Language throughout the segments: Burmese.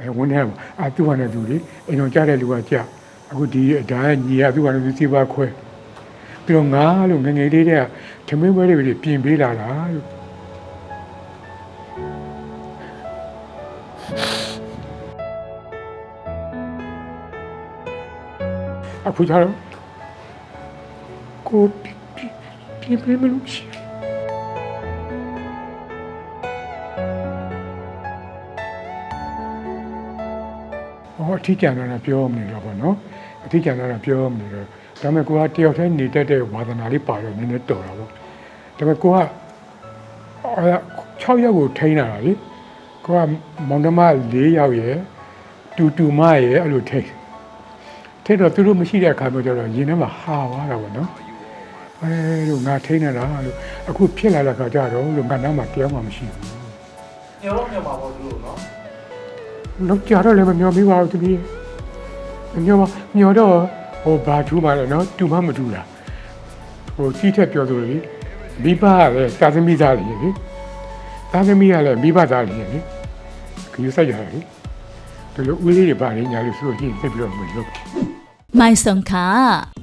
အဲဝန်းထဲမှာအာသူ့ဟာနဲ့သူလေအိမ်တော်ကြားတဲ့လူကကြားအခုဒီဒါကညီရသူ့ဟာနဲ့သူစီပါခွဲပြီးတော့ငါလို့ငယ်ငယ်လေးတည်းကထမင်းပွဲတွေပြင်ပေးလာတာလို့အခုကျတော့ကိုပြင်ပြင်မလို့ရှိ ဟောအထီးကျန်တော့ပြောမနေတော့ဘောနော်အထီးကျန်တော့ပြောမနေတော့ဒါပေမဲ့ကိုကတယောက်တည်းနေတတ်တဲ့ဝါသနာလေးပါတော့နည်းနည်းတော်တာပေါ့ဒါပေမဲ့ကိုကအဲ6ရက်ကိုထိန်းလာတာလေကိုကမောင်နှမ4ယောက်ရယ်တူတူမရယ်အဲ့လိုထိန်းထိန်းတော့သူတို့မရှိတဲ့အခါမျိုးကျတော့ရင်ထဲမှာဟာသွားတာပေါ့နော်အဲလိုငါထိန်းနေတာလို့အခုဖြစ်လာတဲ့အခါကျတော့လို့ငါနောက်မှာတရားမှမရှိဘူးညောတော့ညောပါဘောသူတို့နော် လောက်ကြတော့လည်းမမျောမိပါဘူးတပည့်မမျောပါမျောတော့ဟိုဘာထူးမှလည်းနော်တူမှမတူတာဟိုကြီးထက်ပြောဆိုလေမိဘကလည်းသာသမီသားလေလေသာသမီကလည်းမိဘသားလေလေခယူဆိုင်ရတယ်လေဒီလိုဦးလေးတွေပါလေညာလို့ဆိုလို့ရှိရင်ပြပြီးတော့မလို့ မိုင်ဆုံခါ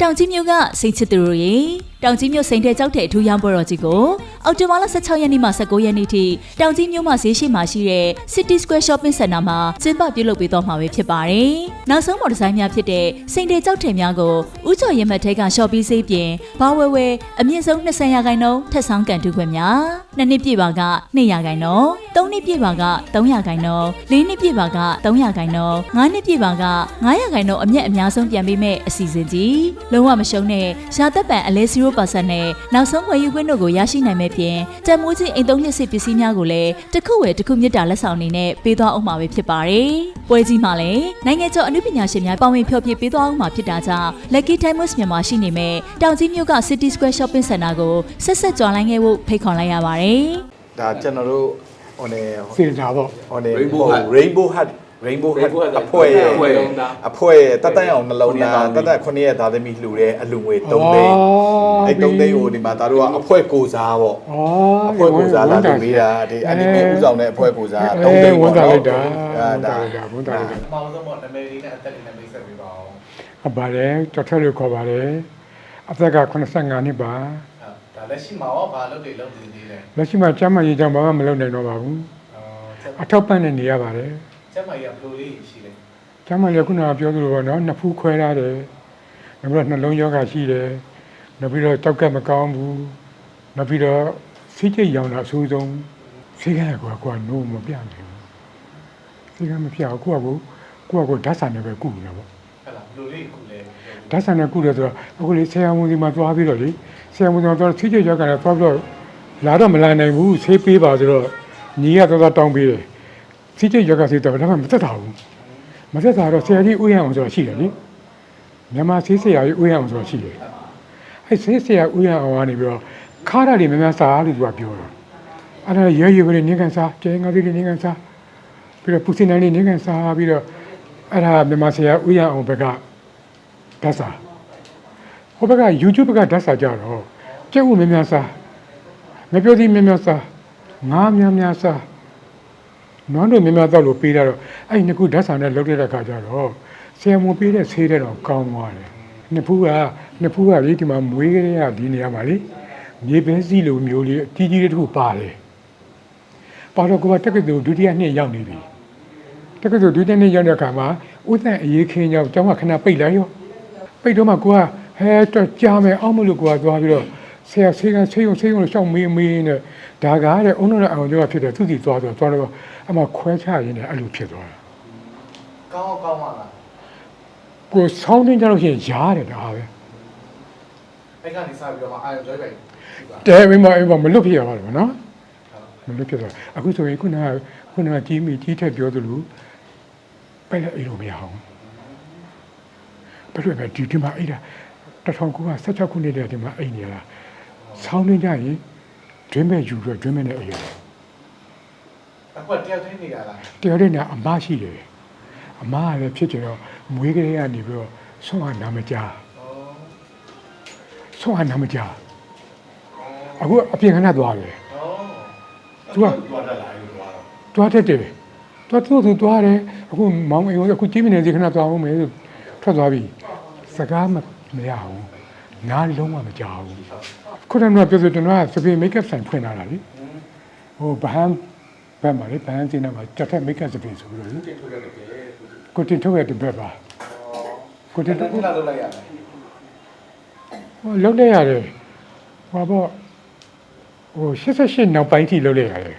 တောင်ကြီးမြို့ကစိတ်ချစ်သူတို့ရေတောင်ကြီးမြို့စိန်တဲ့ကြောက်တဲ့အထူးရောင်းပွဲတော်ကြီးကိုအောက်တိုဘာလ16ရက်နေ့မှ19ရက်နေ့ထိတောင်ကြီးမြို့မှာဈေးရှိမှာရှိတဲ့ City Square Shopping Center မှာကျင်းပပြုလုပ်ပေးတော့မှာပဲဖြစ်ပါတယ်။နောက်ဆုံးမော်ဒီဇိုင်းများဖြစ်တဲ့စိန်တဲ့ကြောက်ထည်များကိုဥကျော်ရင်မတ်ထဲက shopping ဈေးပြင်ဘာဝဲဝဲအမြင့်ဆုံး20ရာခိုင်နှုန်းထက်ဆောင်ကန်တူခွင့်များနှစ်နှစ်ပြည့်ပါက2ရာခိုင်နှုန်းသုံးနှစ်ပြည့်ပါက3ရာခိုင်နှုန်းလေးနှစ်ပြည့်ပါက3ရာခိုင်နှုန်းငါးနှစ်ပြည့်ပါက9ရာခိုင်နှုန်းအမြတ်အများဆုံးပြန်ပေးမဲ့အစီအစဉ်ကြီးလုံးဝမရှုံးတဲ့ရာသက်ပံအလဲ0%နဲ့နောက်ဆုံးဝယ်ယူခွင့်တို့ကိုရရှိနိုင်မဲ့ပြင်တန်မိုးကြီးအိမ်သုံးနှစ်စစ်ပစ္စည်းများကိုလည်းတစ်ခုဝယ်တစ်ခုမြတ်တာလက်ဆောင်အနေနဲ့ပေးသွားအောင်မှာပဲဖြစ်ပါတယ်။ပွဲကြီးမှာလည်းနိုင်ငံကျော်အမှုပညာရှင်များပါဝင်ဖျော်ဖြေပေးသွားအောင်မှာဖြစ်တာကြောင့် Lucky Times မြန်မာရှိနေမဲ့တောင်ကြီးမြို့က City Square Shopping Center ကိုဆက်ဆက်ကြွားလိုင်းခဲ့ဖို့ဖိတ်ခေါ်လိုက်ရပါတယ်ဒါကျွန်တော်တို့ဟိုနေစင်တာပေါ့ဟိုနေ Rainbow Hut Rainbow Hut Rainbow Hut Rainbow Hut အဖွဲ့ရဲ့အဖွဲ့ရဲ့အဖွဲ့ရဲ့တတ်တတ်အောင်နှလုံးသားခုနှစ်တသားတ်တတ်ခုနှစ်ရဲ့သားသမီးလှူတဲ့အလူငွေ3သိန်းအဲ3သိန်းကိုဒီမှာဒါတို့ကအဖွဲ့ကိုစားပေါ့ဩအဖွဲ့ကိုစားလာလုပ်ပေးတာဒီအနီမေဥဆောင်တဲ့အဖွဲ့ကိုစား3သိန်းဝန်ပေါ့တာနော်လိုက်တာအဲဝန်တာဒါလိုက်တာဝန်တာလိုက်တာအမောင်ဆုံးပေါ့နာမည်လေးနဲ့အသက်လေးနဲ့မိတ်ဆက်ပေးပါအောင်အပါတယ်တော်ထက်လို့ခေါ်ပါတယ်အသက်က85နှစ်ပါဟုတ်ဒါလက်ရှိမှာရောဘာလုပ်တွေလုပ်နေသေးလဲလက်ရှိမှာကျမ်းမာရေးကြောင့်ဘာမှမလုပ်နိုင်တော့ပါဘူးအော်အထောက်ပံ့နေနေရပါတယ် ကျမကြီးကဘလိုလေးရှိလဲကျမ်းမာရေးခုနကပြောသလိုပေါ့နော်နှစ်ဖူးခွဲထားတယ်နောက်ပြီးတော့နှလုံးယောဂရှိတယ်နောက်ပြီးတော့တောက်ကက်မကောင်းဘူးနောက်ပြီးတော့စိတ်ကြိတ်ရောင်တာအဆိုးဆုံးစိတ်ကကွာကွာနိုးမပြနိုင်ဘူးစိတ်ကမပြဘူးကိုကကိုကိုကကိုဓာတ်ဆန်နဲ့ပဲကုနေတာပေါ့ဟုတ်လားဘလိုလေးခုလဲဓာတ်ဆန်နဲ့ကုတယ်ဆိုတော့အခုလေဆရာဝန်ဒီမှာသွားပြီးတော့လေဆရာဝန်ဒီမှာသွားစိတ်ကြိတ်ယောဂနဲ့သွားပြီးတော့လာတော့မလာနိုင်ဘူးဆေးပေးပါဆိုတော့ညီကသွားသွားတောင်းပေးတယ် စိတ်ကြိတ်ယောဂဆေးတော့ဒါမှမသက်တာဘူးမသက်သာတော့ဆရာကြီးဥယျာဉ်အောင်ဆိုတာရှိတယ်လေမြန်မာဆေးဆရာကြီးဥယျာဉ်အောင်ဆိုတာရှိတယ်အဲဆေးဆရာဥယျာဉ်အောင်ကနေပြီးတော့ခါရတွေများများစားလို့သူကပြောတာအဲ့ဒါရဲရဲပဲနေကန်စားကျဲငါသေးတယ်နေကန်စားပြီးတော့ပူစင်နိုင်လေးနေကန်စားပြီးတော့အဲ့ဒါမြန်မာဆရာဥယျာဉ်အောင်ဘက်ကဓာတ်စာဟိုဘက်က YouTube ဘက်ကဓာတ်စာကြတော့ကျဲဥများများစားငါပြောသည်များများစားငါများများစား နွားတို့မြများတော့လို့ပေးတာတော့အဲ့ဒီနှစ်ခုဓာတ်ဆန်နဲ့လောက်တဲ့အခါကျတော့ဆရာမပေးတဲ့ဆေးတဲ့တော့ကောင်းသွားတယ်နှစ်ဖူးကနှစ်ဖူးကလေဒီမှာမွေးကလေးကဒီနေရာမှာလေမြေပဲစီလိုမျိုးလေးအကြီးကြီးလေးတစ်ခုပါတယ်ပါတော့ကိုကတက္ကသိုလ်ဒုတိယနှစ်ရောက်နေပြီတက္ကသိုလ်ဒုတိယနှစ်ရောက်တဲ့အခါမှာဥဒ္ဒန်အရေးခင်းကြောင့်ကျောင်းကခဏပိတ်လိုက်ရောပိတ်တော့မှကိုကဟဲတော့ကြားမယ်အောင်မလို့ကိုကသွားပြီးတော့ ဆရာဆေးကဆေးရုံဆေးရုံရှောက်မေးမေးနဲ့ဒါကားတဲ့အုံတော့အောင်ကျော်ကဖြစ်တယ်သူစီသွားတော့သွားတော့အမှခွဲချရင်းနဲ့အဲ့လိုဖြစ်သွားတာကောင်းကောင်းပါလားကိုဆောင်းတင်းကြလို့ရှိရင်ရားတယ်ဒါပဲအဲ့ကနေစပြီးတော့မှအာရုံကျွဲပဲဒီပါတဲမိမအိမ်မှာမလွတ်ဖြစ်ရပါတော့နော်မလွတ်ဖြစ်သွားအခုဆိုရင်ခုနကခုနကကြီးမိကြီးထက်ပြောသလိုပဲလည်းအိမ်လို့မရအောင်ဘယ်လိုပဲဒီဒီမှာအိမ်တာ1916ခုနှစ်တည်းဒီမှာအိမ်နေရတာ ဆောင်းတင်းကြရင်ဒွင်းမဲ့ယူတော့ဒွင်းမဲ့နဲ့အိမ်ရအခုကတယောက်တည်းနေရလားတယောက်တည်းနဲ့အမရှိတယ်အမကလည်းဖြစ်ကြတော့မွေးကလေးကနေပြီးတော့ဆုံးအောင်နာမကြားဩဆုံးအောင်နာမကြားအခုအပြင်ခဏသွားတယ်ဩသူကသွားတတ်လာလို့သွားတော့တွားတတ်တယ်တော့သူ့သူသွားတယ်အခုမောင်အိမ်ကိုအခုကြည့်မနေစီခဏသွားအောင်မယ်ဆိုထွက်သွားပြီစကားမမရဘူး နားလုံးဝမကြောက်ဘူးခုနကပြောဆိုကျွန်တော်ကစပင်းမိတ်ကပ်ဆိုင်ဖွင့်လာတာလေဟိုဘာဟန်ဘက်မှာလေဘာဟန်စင်းနာမှာတက်ထက်မိတ်ကပ်စပင်းဆိုပြီးတော့လေတင်ထုတ်ရတယ်ပဲကိုတင်ထုတ်ရတဲ့ဘက်ပါကိုတင်တထုတ်ခုလာလုပ်လိုက်ရတယ်ဟိုလုံးလိုက်ရတယ်ဟောပေါ့ဟို88နောက်ပိုင်းထိလုံးလိုက်ရတယ်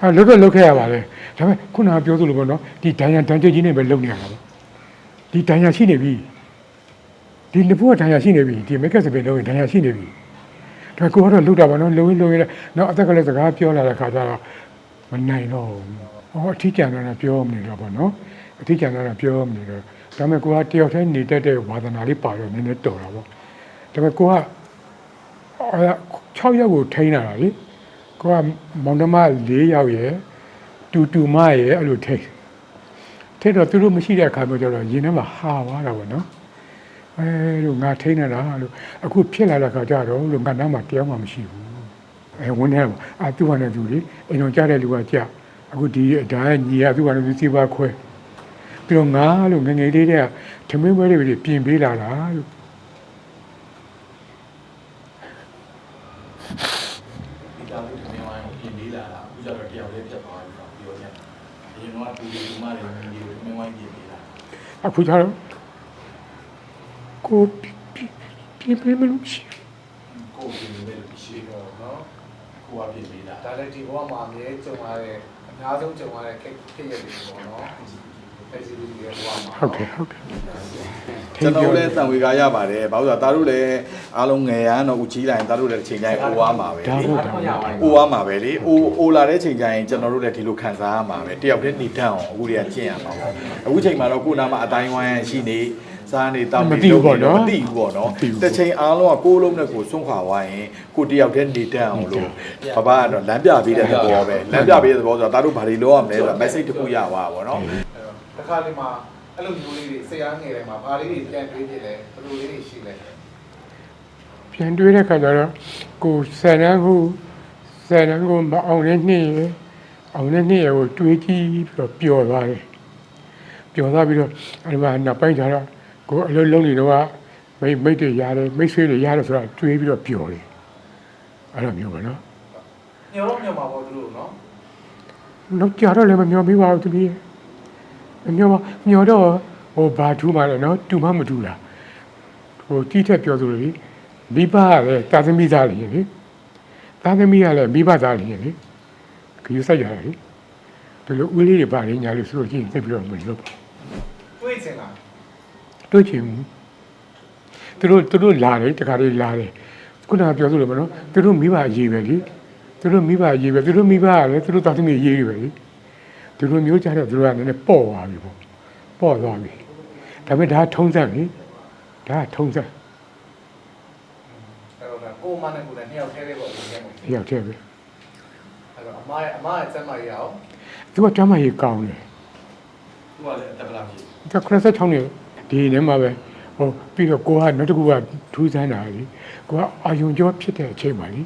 အဲလုံးတော့လုံးခဲ့ရပါလေဒါပေမဲ့ခုနကပြောသလိုပေါ့နော်ဒီဒိုင်ယန်တန်ကျကြီးနဲ့ပဲလုံးနေရတာပေါ့ဒီဒိုင်ယန်ရှိနေပြီ ဒီနဘူးကဒိုင်ယန်ရှိနေပြီဒီမိတ်ကပ်စပင်းလုံးရင်ဒိုင်ယန်ရှိနေပြီဒါကိုကတော့လုတာပါနော်လုံးလုံးရတော့အသက်ကလည်းစကားပြောလာတဲ့ခါကျတော့မနိုင်တော့ဘူးဟောအထီးကျန်တော့ပြောမနေတော့ပေါ့နော်အထီးကျန်တော့ပြောမနေတော့ဒါပေမဲ့ကိုကတယောက်တည်းနေတတ်တဲ့ဝါသနာလေးပါတော့နည်းနည်းတော်တာပေါ့ဒါပေမဲ့ကိုကအဲ6ရက်ကိုထိန်းလာတာလေကိုကမောင်နှမ4ယောက်ရယ်တူတူမရယ်အဲ့လိုထိန်းထိန်းတော့သူတို့မရှိတဲ့အခါမျိုးကျတော့ရင်ထဲမှာဟာသွားတာပေါ့နော် အဲလိုငါထိန်းနေတာလို့အခုဖြစ်လာတဲ့အခါကျတော့လို့ငါနားမှာတရားမှမရှိဘူးအဲဝင်းထဲမှာအာသူ့ဟာနဲ့သူလေအိမ်တော်ကြားတဲ့လူကကြာအခုဒီဒါကညီရသူ့ဟာနဲ့သူစီပါခွဲပြီးတော့ငါလို့ငယ်ငယ်လေးတည်းကထမင်းပွဲတွေပြင်ပေးလာတာလို့ဒီတောင်လူထမင်းဝိုင်းကိုပြင်ပေးလာတာအခုကျတော့တယော က်လေးပြတ်သွားပြီဆိုတော့ပြောရတယ်အရင်တော့တူတူမတွေမြင်ဒီထမင်းဝိုင်းပြင်ပေးလာအခုကျတော့ကိုပြပြပြမလို့ရှိကိုယ်ပြင်ပေးလို့ရှိဒီတော့တော့နော်ကိုကပြင်ပေးလာဒါလည်းဒီဘဝမှာအမြဲကြုံရတဲ့အများဆုံးကြုံရတဲ့ခက်ခက်ရတဲ့ပေါ့နော်အဲ့ဒီလိုရဲ့ဘဝမှာဟုတ်တယ်ဟုတ်တယ် ကျွန်တော်လည်းတန်ဝေကားရပါတယ်ဘာလို့လဲဆိုတော့တားတို့လည်းအားလုံးငယ်ရန်တော့ဦးကြီးလိုက်တားတို့လည်းချိန်တိုင်းအိုးွားမှာပဲဒါလေဟုတ်တယ်အိုးွားမှာပဲလေအိုးအိုးလာတဲ့ချိန်တိုင်းကျွန်တော်တို့လည်းဒီလိုခံစားရမှာပဲတယောက်တည်းနေတတ်အောင်အခုတည်းကကျင့်ရမှာပေါ့အခုချိန်မှာတော့ကိုနာမှာအတိုင်းဝိုင်းရှိနေစားနေတောက်မသိဘူးပေါ့နော်မသိဘူးပေါ့နော်မသိဘူးတစ်ချိန်အားလုံးကကိုယ်လုံးနဲ့ကိုယ်စွန့်ခွာသွားရင်ကိုတယောက်တည်းနေတတ်အောင်လို့ဘဘကတော့လမ်းပြပေးတဲ့သဘောပဲလမ်းပြပေးတဲ့သဘောဆိုတော့တားတို့ဘာတွေလုပ်ရမလဲဆိုတော့ message တစ်ခုရသွားပါပေါ့နော်တခါလေးမှာ အဲ့လိုမျိုးလေးတွေဆရာငယ်တိုင်းမှာဘာလေးတွေပြန်တွေးပြလဲဘယ်လိုလေးတွေရှိလဲပြန်တွေးတဲ့ခါကျတော့ကိုဆယ်တန်းကိုဆယ်တန်းကိုမအောင်တဲ့နေ့ရယ်အောင်တဲ့နေ့ရယ်ကိုတွေးကြည့်ပြီးတော့ပျော်သွားတယ်ပျော်သွားပြီးတော့အဲ့ဒီမှာနောက်ပိုင်းကျတော့ကိုအလုံးလုံးနေတော့မိတ်မိတ်တွေရတယ်မိတ်ဆွေတွေရတယ်ဆိုတော့တွေးပြီးတော့ပျော်တယ်အဲ့လိုမျိုးပဲနော်ညောတော့ညောမှာပေါ့သူတို့နော်နောက်ကြတော့လည်းမမျောမိပါဘူးသူကြီး မမျောပါမျောတော့ဟိုဘာထူးမှလည်းနော်တူမှမတူလားဟိုကြီးထက်ပြောသလိုလေမိဘကလည်းတာသမီသားလေလေတာသမီးကလည်းမိဘသားလေလေခရီးဆိုင်ရတယ်လေဒီလိုဦးလေးတွေပါလေညာလို့ဆိုလို့ရှိရင်သိပြီးတော့မလုပ်ဘူးတွေးချင်လားတွေ့ချင်ဘူးသူတို့သူတို့လာတယ်တခါလေးလာတယ်ခုနကပြောသလိုမနော်သူတို့မိဘအရေးပဲလေသူတို့မိဘအရေးပဲသူတို့မိဘကလည်းသူတို့တာသမီးအရေးပဲလေ ဒီလိုမျိုးကြတော့သူတို့ကလည်းပေါ့သွားပြီပေါ့ပေါ့သွားပြီဒါပေမဲ့ဒါကထုံးစံလေဒါကထုံးစံအဲ့တော့ကိုမနဲ့ကိုလည်းနှစ်ယောက်ထဲလေးပေါ့ဒီထဲမှာတယောက်တည်းပဲအဲ့တော့အမရဲ့အမရဲ့စက်မရအောင်သူကတမ်းမကြီးကောင်းတယ်သူကလည်းအတက်ကလာပြီသူက96နှစ်ဒီထဲမှာပဲဟိုပြီးတော့ကိုကနောက်တစ်ခုကထူးဆန်းတာလေကိုကအာယုံကျော်ဖြစ်တဲ့အချိန်ပါလေ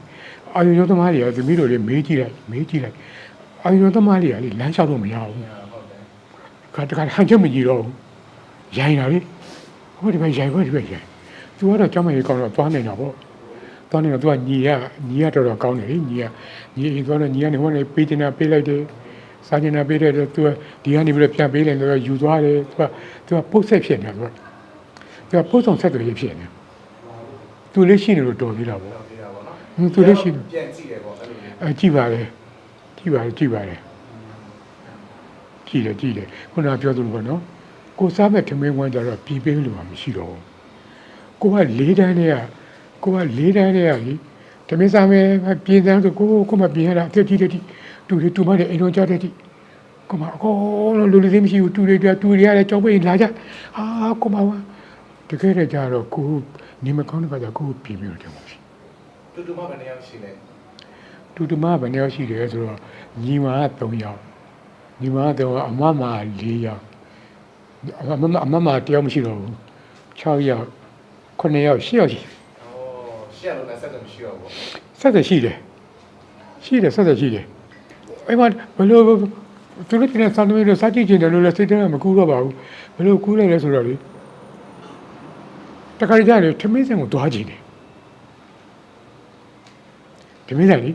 အာယုံကျော်သမားတွေကသမီးတို့လေးမေးကြည့်လိုက်မေးကြည့်လိုက် အာယုံကျော်သမားတွေကလေလမ်းလျှောက်လို့မရဘူးဟုတ်တယ်ခါတခါဟန်ချက်မကြည့်တော့ဘူးရိုင်းတာလေဟိုဒီဘက်ရိုင်းဟိုဒီဘက်ရိုင်းသူကတော့ကြောင်းမကြီးကောင်းတော့သွားနေတာပေါ့သွားနေတော့သူကညီရညီရတော်တော်ကောင်းတယ်လေညီရညီအိမ်သွားတော့ညီကနေဟိုကနေပေးချင်တာပေးလိုက်တယ်စားချင်တာပေးတယ်သူကဒီကနေပြီးတော့ပြန်ပေးလိုက်တော့ယူသွားတယ်သူကသူကပုတ်ဆက်ဖြစ်နေတာသူကသူကပုတ်ဆောင်ဆက်တွေဖြစ်နေသူလေးရှိနေလို့တော်သေးတာပေါ့ဟုတ်သေးတာပေါ့နော်ဟင်းသူလည်းရှိတယ်ပြန်ကြည့်တယ်ပေါ့အဲ့လိုမျိုးအဲကြည့်ပါလေ ကြည့်ပါလေကြည့်ပါလေကြည့်တယ်ကြည့်တယ်ခုနကပြောသလိုပေါ့နော်ကိုစားမဲ့ထမင်းဝမ်းကြတော့ပြည်ပေးလို့မှမရှိတော့ဘူးကိုကလေးတန်းတည်းကကိုကလေးတန်းတည်းကလေထမင်းစားမဲ့ပြည်စမ်းဆိုကိုကိုမပြင်ရတာအသက်ကြီးတဲ့တိတူတွေတူမတဲ့အိမ်တော်ကြတဲ့တိကိုမအကောလုံးလူလူသေးမရှိဘူးတူတွေတူတွေရတယ်ကြောက်ပိတ်လာကြဟာကိုမဝါတကယ်တည်းကြတော့ကိုနေမကောင်းတဲ့ခါကျကိုပြည်ပြီးတော့တယ်မရှိတူတူမှဘယ်နှစ်ယောက်ရှိလဲ တူတူမဘယ်နှစ်ယောက်ရှိတယ်ဆိုတော့ညီမက3ယောက်ညီမကတော့အမမ4ယောက်အမမအမမတယောက်မရှိတော့ဘူး6ယောက်9ယောက်10ယောက်ရှိဩရှက်လို့လည်းဆက်တယ်မရှိတော့ဘူးဆက်သက်ရှိတယ်ရှိတယ်ဆက်သက်ရှိတယ်အဲ့မှာဘယ်လိုသူတို့ပြန်စာသမီးတို့စာကြည့်ချင်တယ်လို့လည်းစိတ်ထဲကမကူတော့ပါဘူးဘယ်လိုကူးလိုက်လဲဆိုတော့လေတခါကြတယ်ထမင်းစံကိုတွားကြည့်တယ်ထမင်းစံလေ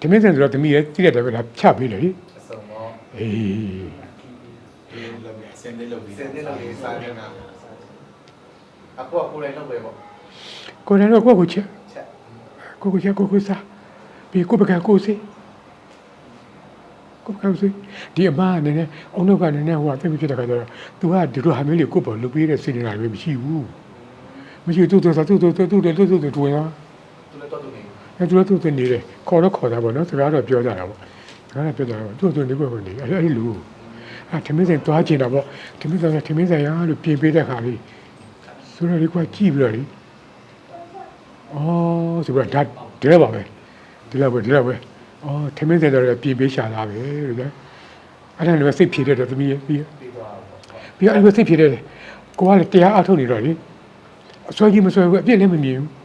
ထမင်းစံဆိုတော့သမီးရဲ့တိတဲ့တယ်ပဲလားဖြတ်ပေးလေလေအစုံတော့အေးဒီလိုလုပ်ပြီးအစင်းလေးလုပ်ပြီးစင်တဲ့လောက်လေးစားနေတာအခုကကိုယ်လည်းလုပ်ပဲပေါ့ကိုယ်လည်းတော့ကိုယ့်ကိုချက်ချက်ကိုကိုချက်ကိုကိုစားပြီးကိုပကံကိုစေးကိုပကံစေးဒီအမအနေနဲ့အုံတော့ကနေနဲ့ဟိုကသိဖြစ်တဲ့ခါကျတော့ तू ကဒီလိုဟာမျိုးလေးကိုပေါ်လုပ်ပေးတဲ့စိတ်နေတာလည်းမရှိဘူးမရှိသူ့သူ့သူ့သူ့သူ့သူ့သူ့သူ့သူ့သူ့ဝင်လာသူလည်းတော့သူနေ အဲသူတို့သူ့သူနေတယ်ခေါ်တော့ခေါ်တာပေါ့နော်စကားတော့ပြောကြတာပေါ့စကားတော့ပြောကြတာပေါ့သူ့သူနေကိုနေအဲ့အဲ့လိုအဲထမင်းဆိုင်တွားကျင်တာပေါ့ထမင်းဆိုင်ထမင်းဆိုင်ရလို့ပြင်ပေးတဲ့ခါလေးဆိုတော့ဒီကွာကြည့်ပြီးတော့လေအော်ဆိုတော့ဒါဒီလောက်ပါပဲဒီလောက်ပဲဒီလောက်ပဲအော်ထမင်းဆိုင်တော့ပြင်ပေးရှာလာပဲလို့လေအဲ့ဒါလည်းစိတ်ဖြေတဲ့သမီးရဲ့ပြီးပြီးသွားတော့ပေါ့ပြီးအဲ့လိုစိတ်ဖြေတဲ့ကိုကလည်းတရားအထုတ်နေတော့လေအစွဲကြီးမစွဲဘူးအပြစ်လည်းမမြင်ဘူး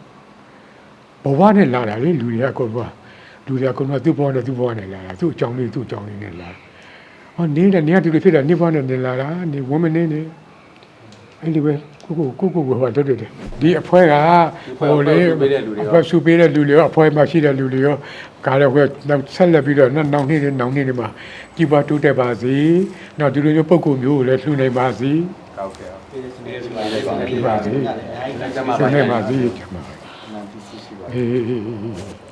ဘဝနဲ့လာတာလေလူတွေကအကုန်လုံးကလူတွေကအကုန်လုံးကသူ့ဘဝနဲ့သူ့ဘဝနဲ့လာတာသူ့အကြောင်းလေးသူ့အကြောင်းလေးနဲ့လာဟောနေတဲ့နေရာတူတွေဖြစ်တာနေဘဝနဲ့နေလာတာနေဝမနေနေအဲ့ဒီပဲကိုကိုကိုကိုကိုဟောတက်တယ်ဒီအဖွဲကအဖွဲ့စုပေးတဲ့လူတွေရောအဖွဲ့မှာရှိတဲ့လူတွေရောကားတော့ဆက်လက်ပြီးတော့နောက်နောက်နေ့နောက်နေ့တွေမှာကြီးပွားတိုးတက်ပါစေနောက်ဒီလိုမျိုးပုံကိုမျိုးကိုလည်းလှူနိုင်ပါစေဟုတ်ကဲ့ဒီပါစေဆက်နေပါစေ Hey.